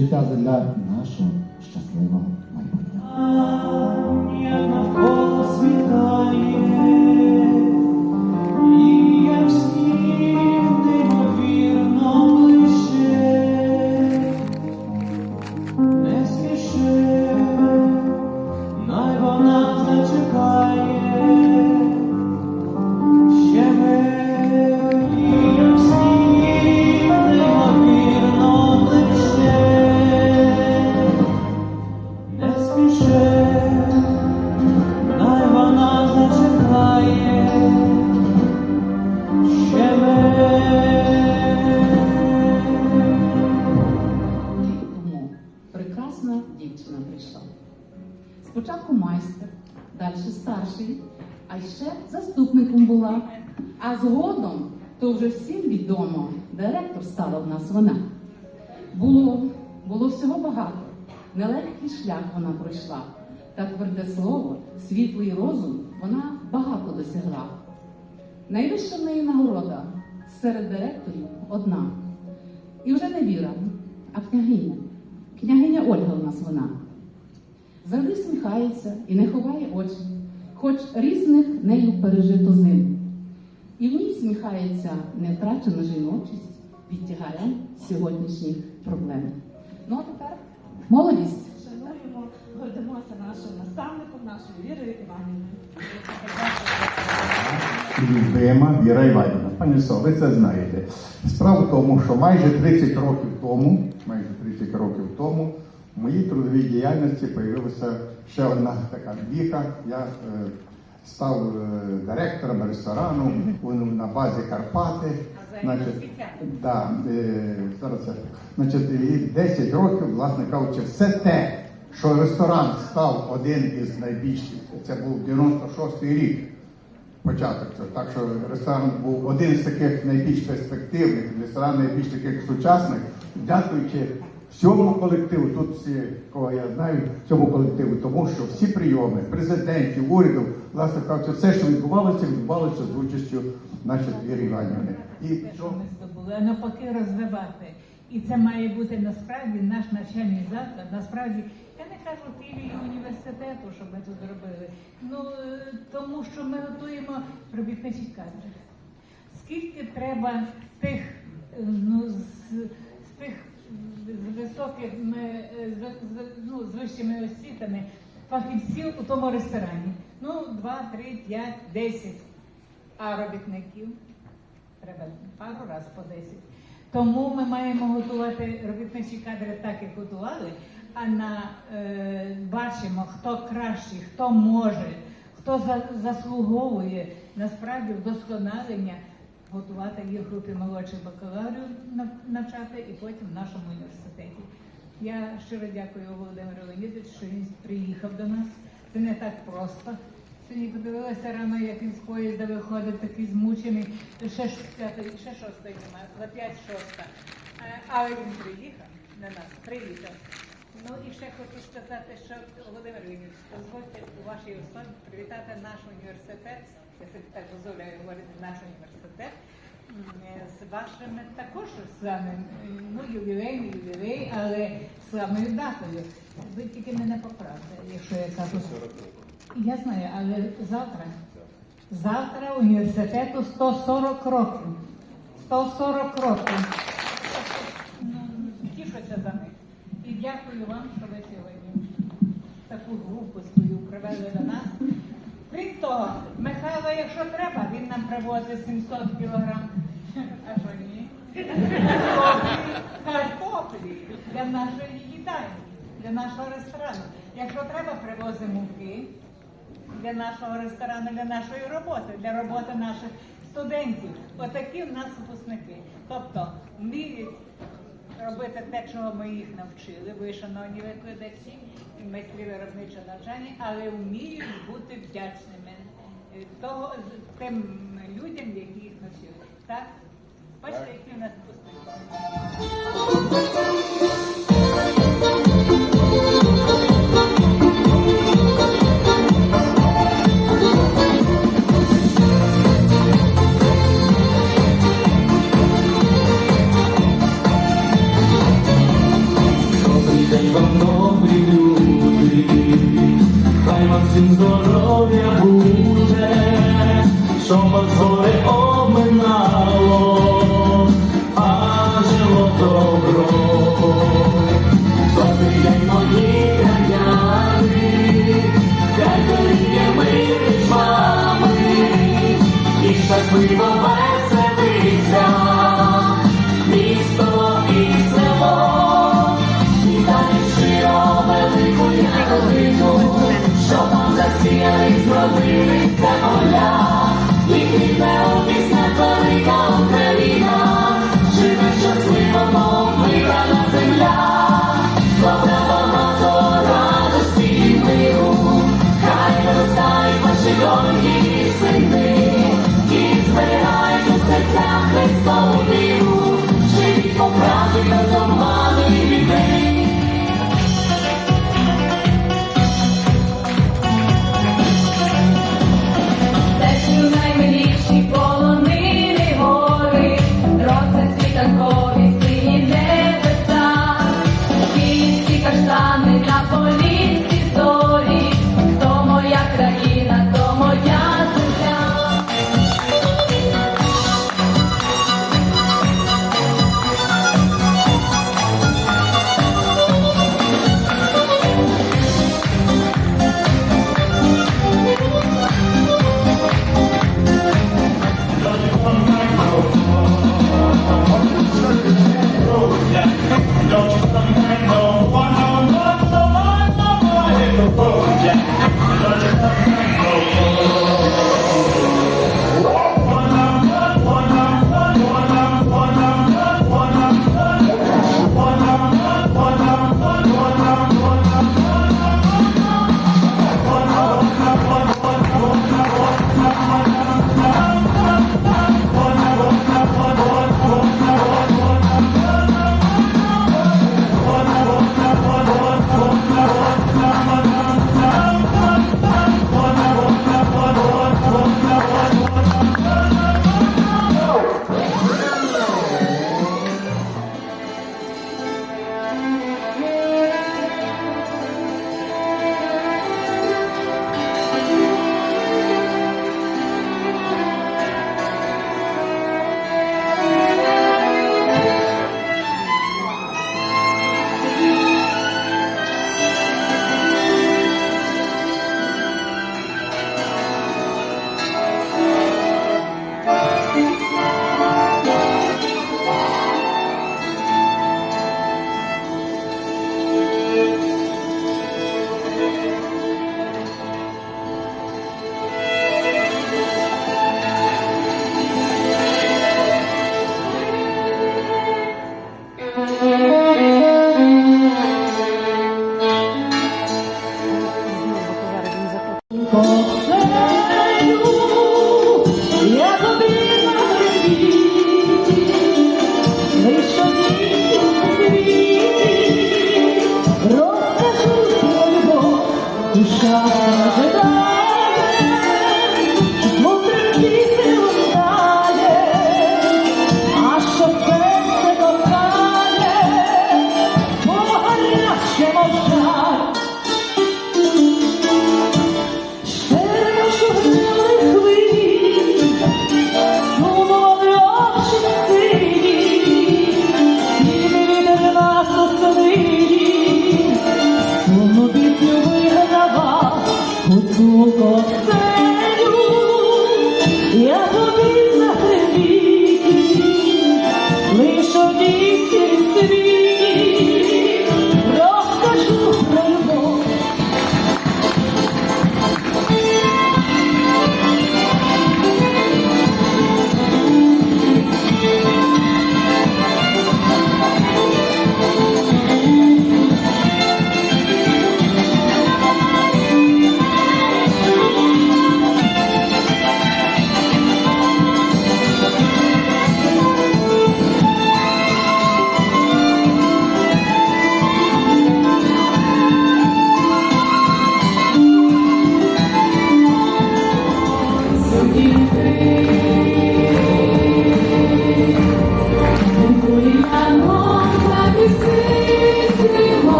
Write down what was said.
життя для нашого щасливого майбутнього. Спочатку майстер, далі старший, а ще заступником була. А згодом, то вже всім відомо, директор стала в нас вона. Було, було всього багато. Нелегкий шлях вона пройшла. Та тверде слово, світлий розум вона багато досягла. Найвища в неї нагорода серед директорів одна. І вже не Віра, а княгиня. Княгиня Ольга в нас вона. Завжди сміхається і не ховає очі, хоч різних нею пережито зим. І в ній сміхається не втрачена жіночість, відтягає сьогоднішніх проблем. Ну а тепер молодість. Шануємо, гордимося нашим наставником, нашою Вірою Іванівною. Любима Віра Іванівна. Пані Со, ви це знаєте. Справа в тому, що майже 30 років тому, майже 30 років тому, в моїй трудовій діяльності з'явилася ще одна така віха. Я е, став е, директором ресторану на базі Карпати. Значить, да, е, зараз я, значить, і 10 років, власне кажучи, все те, що ресторан став один із найбільших, це був 96-й рік початок. цього. Так що ресторан був один з таких найбільш перспективних, ресторан найбільш таких сучасних, дякуючи всьому колективу, тут всі, кого я знаю, цьому колективу, тому що всі прийоми президентів, уряду, власне кажучи, все, що відбувалося, відбувалося з участю нашої Віри Іванівни. І що ми здобули, а навпаки розвивати. І це має бути насправді наш навчальний заклад. Насправді, я не кажу філії університету, що ми тут зробили. Ну е, тому що ми готуємо робітничих кадрів. Скільки треба тих е, ну, з, з тих з високими е, з, ну, з вищими освітами фахівців у тому ресторані? Ну, два, три, п'ять, десять. А робітників треба пару раз по 10. Тому ми маємо готувати робітничі кадри так, як готували, а на е, бачимо, хто кращий, хто може, хто за, заслуговує насправді вдосконалення, готувати їх групі молодших бакалаврів нав- навчати і потім в нашому університеті. Я щиро дякую Володимиру Леонідовичу, що він приїхав до нас. Це не так просто. Сьогодні подивилася рано, як він з поїзда виходить, такий змучений. Ще, п'ятої- ще шостої немає, за п'ять шоста. Е, Але він приїхав на нас, приїхав. Ну і ще хочу сказати, що Володимир Леонідович, дозвольте у вашій особі привітати наш університет, я собі так дозволяю говорити наш університет. е, З вашими також славним, е, ну ювілей, не ювілей, але славною датою. Ви тільки мене поправте, якщо я кажу. Я знаю, але завтра, завтра університету 140 років. 140 років. Ну, тішуся за них. І дякую вам, що ви сьогодні таку групу свою привели до нас. Крім того, Михайло, якщо треба, він нам привозить 700 кілограм. А що ні? Картоплі, для нашої їдальні, для нашого ресторану. Якщо треба, привозимо муки для нашого ресторану, для нашої роботи, для роботи наших студентів. Отакі в нас випускники. Тобто вміють робити те, чого ми їх навчили, ви, шановні викладачі, майстри виробничого навчання, але вміють бути вдячними е, того, тим людям, які їх навчили. Так? Бачите, які в нас Добрий день вам, You. wrong.